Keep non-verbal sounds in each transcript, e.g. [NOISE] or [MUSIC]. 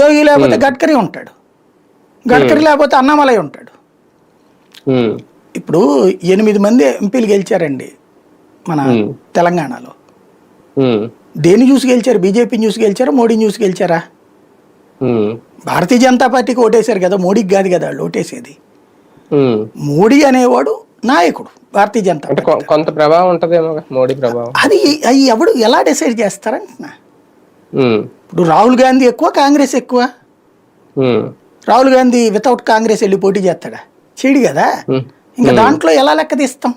యోగి లేకపోతే గడ్కరీ ఉంటాడు. గడ్కరీ లేకపోతే అన్నామలై ఉంటాడు. ఇప్పుడు ఎనిమిది మంది ఎంపీలు గెలిచారండి మన. తెలంగాణలో. దేని చూసి గెలిచారు? బీజేపీని చూసి గెలిచారా? మోడీని చూసి గెలిచారా? భారతీయ జనతా పార్టీకి ఓటేశారు కదా మోడీకి కాదు కదా వాళ్ళు ఓటేసేది. మోడీ అనేవాడు నాయకుడు భారతీయ జనతా పార్టీ కొంత ప్రభావం ఉంటదేమో మోడీ ప్రభావం? అది అది ఎవడు ఎలా డిసైడ్ చేస్తారంటున్నా? ఇప్పుడు రాహుల్ గాంధీ ఎక్కువ కాంగ్రెస్ ఎక్కువ? రాహుల్ గాంధీ వితౌట్ కాంగ్రెస్ వెళ్ళి పోటీ చేస్తాడా? చేయడు కదా. ఇంకా దాంట్లో ఎలా లెక్క తీస్తాం?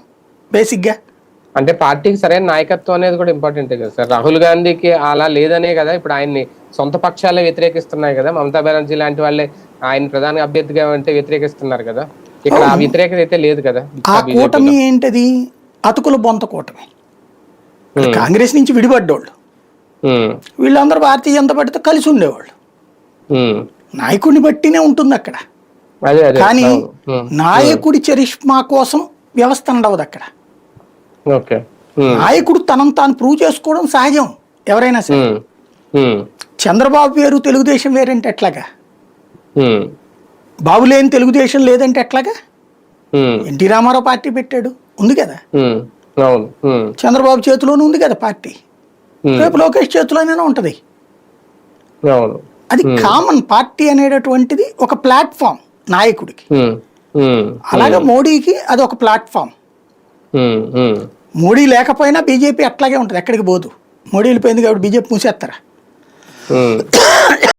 బేసిక్గా? అంటే పార్టీకి సరైన నాయకత్వం అనేది కూడా ఇంపార్టెంట్ కదా సార్. రాహుల్ గాంధీకి అలా లేదనే కదా ఇప్పుడు ఆయన్ని సొంత పక్షాలే వ్యతిరేకిస్తున్నాయి కదా. మమతా బెనర్జీ లాంటి వాళ్ళే ఆయన ప్రధాన అభ్యర్థిగా అంటే వ్యతిరేకిస్తున్నారు కదా. ఇక్కడ ఆ వ్యతిరేకత అయితే లేదు కదా ఆ కూటమి ఏంటది? అతుకుల బొంత కూటమి. కాంగ్రెస్ నుంచి విడిపడ్డోళ్ళు. వీళ్ళందరూ భారతీయ జనతా పార్టీతో కలిసి ఉండేవాళ్ళు. నాయకుడిని బట్టినే ఉంటుంది అక్కడ. కానీ నాయకుడి చరిష్మా కోసం వ్యవస్థ ఉండవదు అక్కడ. నాయకుడు తనను తాను ప్రూవ్ చేసుకోవడం సహజం ఎవరైనా సరే. చంద్రబాబు వేరు తెలుగుదేశం వేరంటే ఎట్లాగా? బాబు లేని తెలుగుదేశం లేదంటే ఎట్లాగా? ఎన్టీ రామారావు పార్టీ పెట్టాడు. ఉంది కదా? చంద్రబాబు చేతిలోనే ఉంది కదా పార్టీ. రేపు లోకేష్ చేతిలోనే ఉంటది. అది కామన్ పార్టీ అనేటటువంటిది ఒక ప్లాట్ఫామ్ నాయకుడికి. అలాగే మోడీకి అది ఒక ప్లాట్ఫామ్. మోడీ లేకపోయినా బీజేపీ అట్లాగే ఉంటుంది ఎక్కడికి పోదు. మోడీ వెళ్ళిపోయింది కాబట్టి బీజేపీ మూసేస్తారా. [COUGHS]